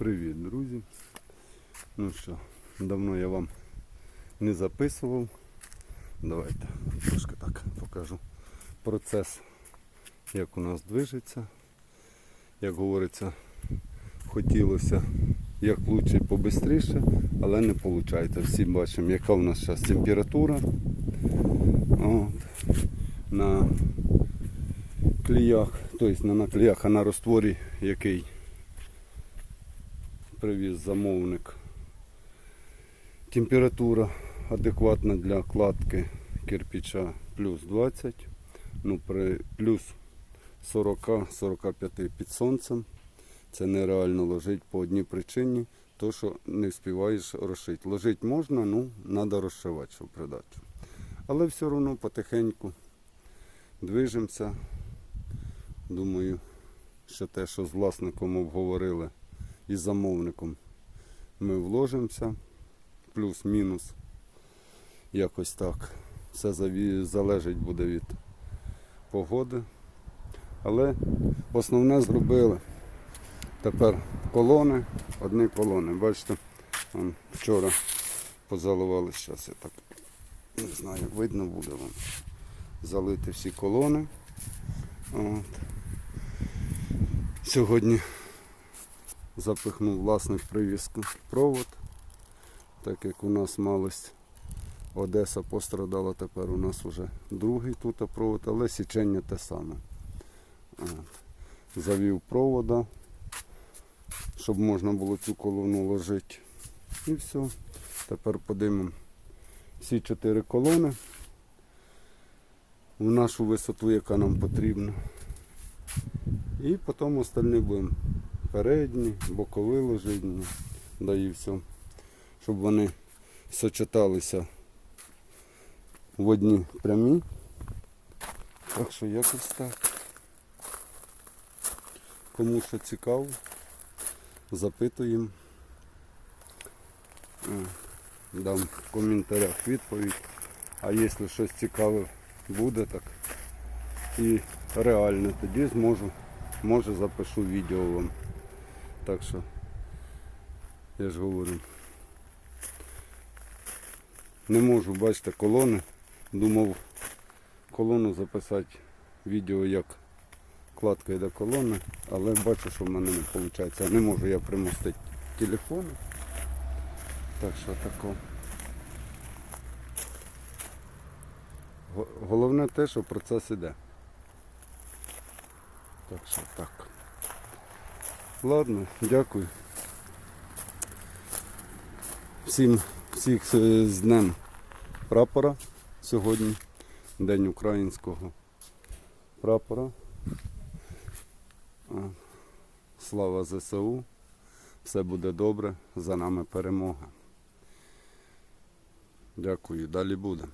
Привіт, друзі. Ну що, давно я вам не записував. Давайте трошки так покажу процес, як у нас движеться. Як говориться, хотілося як лучше побистріше, але не виходить. Всі бачимо, яка у нас зараз температура. От. На кліях, тобто не на кліях, а на ростворі, який привіз замовник. Температура адекватна для кладки кирпича плюс 20, ну при плюс 40-45 під сонцем. Це нереально ложить по одній причині, то що не встигаєш розшити. Ложити можна, ну треба розшивати, щоб придачу. Але все одно потихеньку движемося. Думаю, що те, що з власником обговорили і замовником, ми вложимося, плюс-мінус. Якось так. Все залежить буде від погоди. Але основне зробили. Тепер колони, одні колони. Бачите, вон вчора позаливали, зараз я так не знаю, видно буде вам. Залити всі колони. От. Сьогодні запихнув власник привізку провод, так як у нас малость Одеса пострадала, тепер у нас вже другий тут провод, але січення те саме. От. Завів провода, щоб можна було цю колону ложити. І все. Тепер подимемо всі чотири колони в нашу висоту, яка нам потрібна. І потім остальні будемо передні, бокові ложити, ну, да і все. Щоб вони сочеталися в одні прямі. Так що якось так. Кому що цікаво, запитуємо. Е, Дам в коментарях відповідь. А якщо щось цікаве буде, так і реально тоді зможу, може запишу відео вам. Так що я ж говорю. Не можу, бачите, колони. Думав колону записати відео як кладка йде колони, але бачу, що в мене не виходить. Не можу я примостити телефон. Так що тако. Головне те, що процес іде. Так що так. Ладно, дякую. Всім всіх е, з Днем прапора сьогодні. День українського прапора. Слава ЗСУ. Все буде добре. За нами перемога. Дякую. Далі буде.